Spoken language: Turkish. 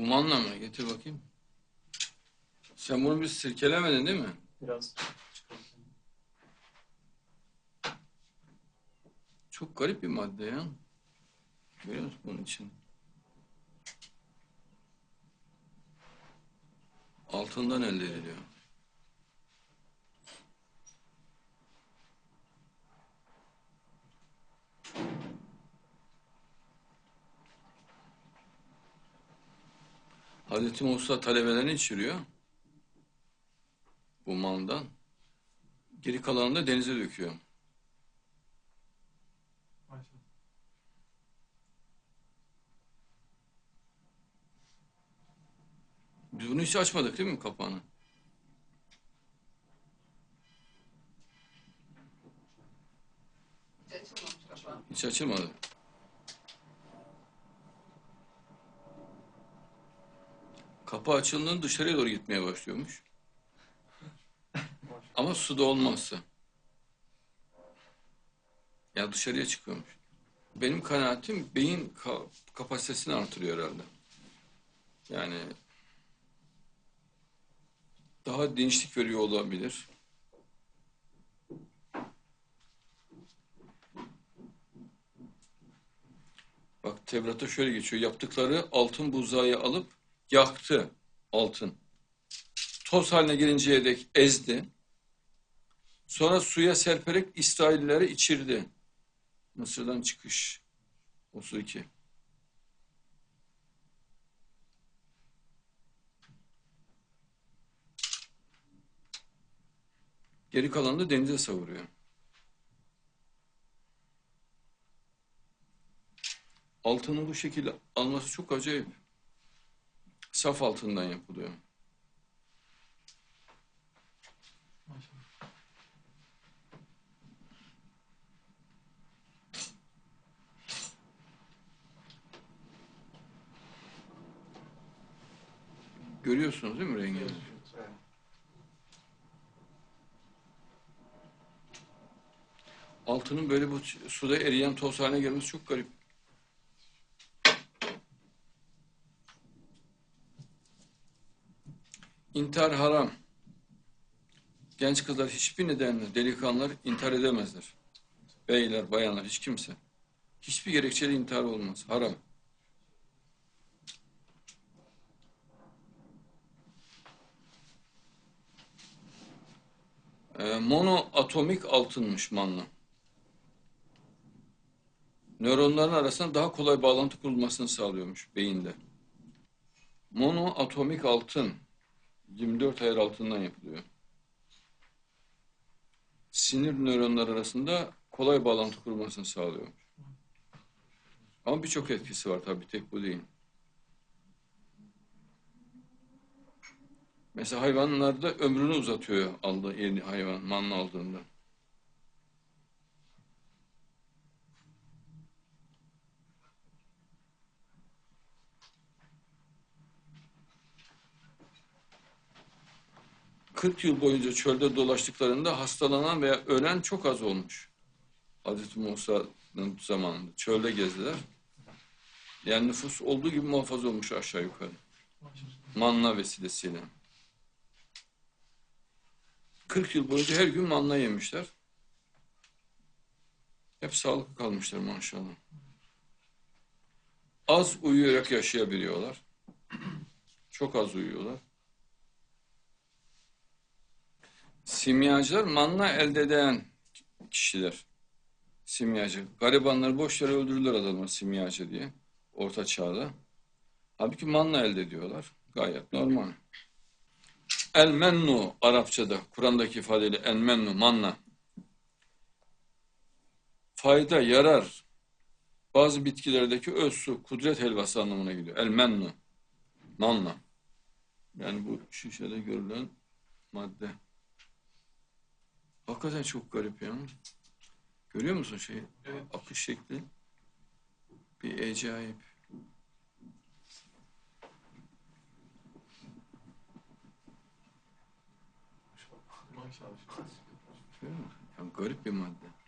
Bu manna mı? Getir bakayım. Sen bunu bir sirkelemedin değil mi? Biraz Çok garip bir madde ya. Görüyor musun bunun için? Altından elde ediliyor. Hazreti Musa talebelerini içiriyor. Bu mandan. Geri kalanını da denize döküyor. Biz bunu hiç açmadık değil mi kapağını? Hiç açılmadı. Kapağı açıldığında dışarıya doğru gitmeye başlıyormuş. Ama suda olmazsa. Ya dışarıya çıkıyormuş. Benim kanaatim beyin ka- kapasitesini artırıyor herhalde. Yani daha dinçlik veriyor olabilir. Bak Tevrat'ta şöyle geçiyor. Yaptıkları altın buzağı alıp yaktı altın. Toz haline gelinceye dek ezdi. Sonra suya serperek İsraillilere içirdi. Mısır'dan çıkış. 32. Geri kalanı da denize savuruyor. Altının bu şekilde alması çok acayip. Saf altından yapılıyor. Görüyorsunuz değil mi rengini? Altının böyle bu suda eriyen toz haline gelmesi çok garip. İntihar haram. Genç kızlar hiçbir nedenle delikanlılar intihar edemezler. Beyler, bayanlar, hiç kimse. Hiçbir gerekçeli intihar olmaz. Haram. Ee, monoatomik altınmış manna. Nöronların arasında daha kolay bağlantı kurulmasını sağlıyormuş beyinde. Monoatomik altın 24 ayar altından yapılıyor. Sinir nöronlar arasında kolay bağlantı kurulmasını sağlıyormuş. Ama birçok etkisi var tabii tek bu değil. Mesela hayvanlarda ömrünü uzatıyor aldığı yeni hayvan manna aldığında. ...40 yıl boyunca çölde dolaştıklarında hastalanan veya ölen çok az olmuş. Hazreti Musa'nın zamanında çölde gezdiler. Yani nüfus olduğu gibi muhafaza olmuş aşağı yukarı. Manna vesilesiyle. 40 yıl boyunca her gün manna yemişler. Hep sağlıklı kalmışlar maşallah. Az uyuyarak yaşayabiliyorlar. Çok az uyuyorlar. Simyacılar manna elde eden kişiler. Simyacı. Garibanları boş yere öldürürler adamlar simyacı diye. Orta çağda. Halbuki manna elde ediyorlar. Gayet normal. El mennu Arapçada, Kur'an'daki ifadeyle el mennu, manna. Fayda, yarar. Bazı bitkilerdeki öz su, kudret helvası anlamına geliyor. El mennu, manna. Yani bu şişede görülen madde. Hakikaten çok garip ya. Görüyor musun şeyi? Evet. Akış şekli. Bir acayip. Maşallah. Görüyor musun? Ya garip bir madde.